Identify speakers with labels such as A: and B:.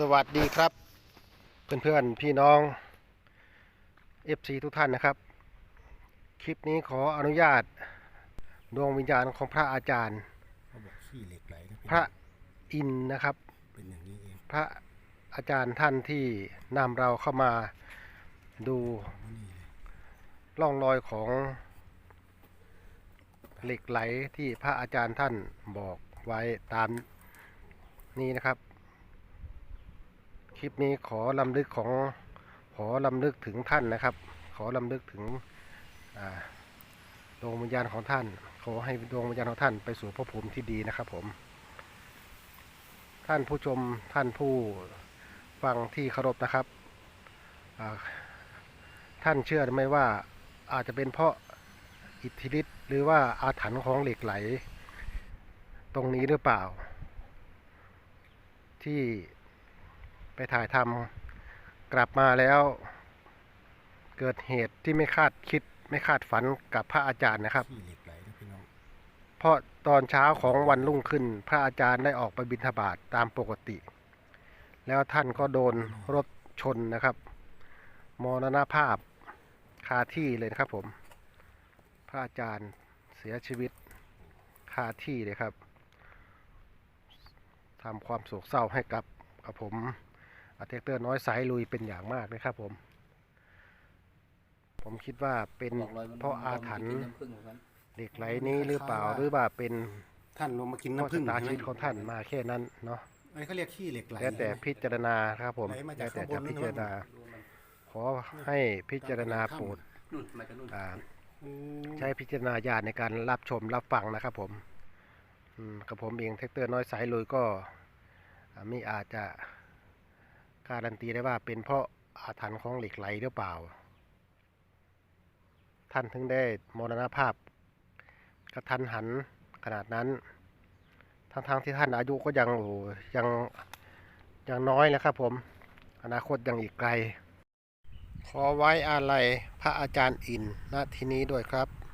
A: สวัสดีครับ เพื่อนๆพี่น้อง FC ทุกท่านนะครับ คลิปนี้ขออนุญาตดวงวิญญาณของพระอาจารย์
B: เขาบอกขี้เหล็กไหลนะ
A: พระอินทร์นะครับ
B: เป็นอย่างนี้เอง
A: พระอาจารย์ท่านที่นำเราเข้ามาดู
B: นี่เลย
A: ร่องรอยของเหล็กไหลที่พระอาจารย์ท่านบอกไว้ตามนี้นะครับ คลิปนี้ขอลำลึกของขอลำลึกถึงท่านนะครับ ขอลำลึกถึงดวงวิญญาณของท่าน ขอให้ดวงวิญญาณของท่านไปสู่ภพภูมิที่ดีนะครับผม ท่านผู้ชมท่านผู้ฟังที่เคารพนะครับ ท่านเชื่อไหมว่าอาจจะเป็นเพราะอิทธิฤทธิ์หรือว่าอาถรรพ์ของเหล็กไหล ตรงนี้หรือเปล่า ที่ ไปถ่ายทำกลับมาแล้ว เกิดเหตุที่ไม่คาดคิดไม่คาดฝันกับพระอาจารย์นะครับ
B: ขี้เหล็กไหลนะพี่น้อง
A: เพราะตอนเช้าของวันรุ่งขึ้น พระอาจารย์ได้ออกไปบิณฑบาตตามปกติ แล้วท่านก็โดนรถชนนะครับ มรณภาพคาที่เลยนะครับผม พระอาจารย์เสียชีวิตคาที่เลยครับทำความโศกเศร้าให้กับกับผม อาเทกเตอร์น้อยสายลุยเป็นอย่างมากเลยครับผม ผมคิดว่าเป็น
C: บอกลอยมัน
A: เพราะอาถรรพ์
C: มันกินน้ำผึ้งเหมือนกัน
A: เหล็กไหลนี้หรือเปล่าหรือว่าเป็น
B: ท่านลงมากิน
A: เพราะ
B: น้ำผึ้
A: ชะ
B: ง
A: ตา
B: ใช่
A: ชี
B: ไหม
A: วิตของท่านมาแค่นั้นเนาะ
B: ไอ้เขาเรียกขี้เหล็กไหล
A: แล้วแต่พิจารณาครับผม
B: ไหลมาจา
A: แล้
B: ก
A: วแต่
B: ข้างบ
A: จะ
B: น
A: พิจารณา
C: ดูมัน
A: ขอให้พิจารณาโปรด
C: นู่นมาจากนู่น
A: อ่า
B: อืม
A: ใช้พิจารณาญาณในการรับชมรับฟังนะครับผมอืมกับผมเองเทคเตอร์น้อยสายลุยก็อ่ามีอาจจะ การันตีได้ว่าเป็นเพราะอาถรรพ์ของเหล็กไหลหรือเปล่า ท่านถึงได้มรณภาพกระทันหันขนาดนั้น ทั้งๆที่ท่านอายุก็ยังโอ้ยังยังน้อยนะครับผม อนาคตยังอีกไกล ขอไว้อาลัยพระอาจารย์อินณที่นี้ด้วยครับ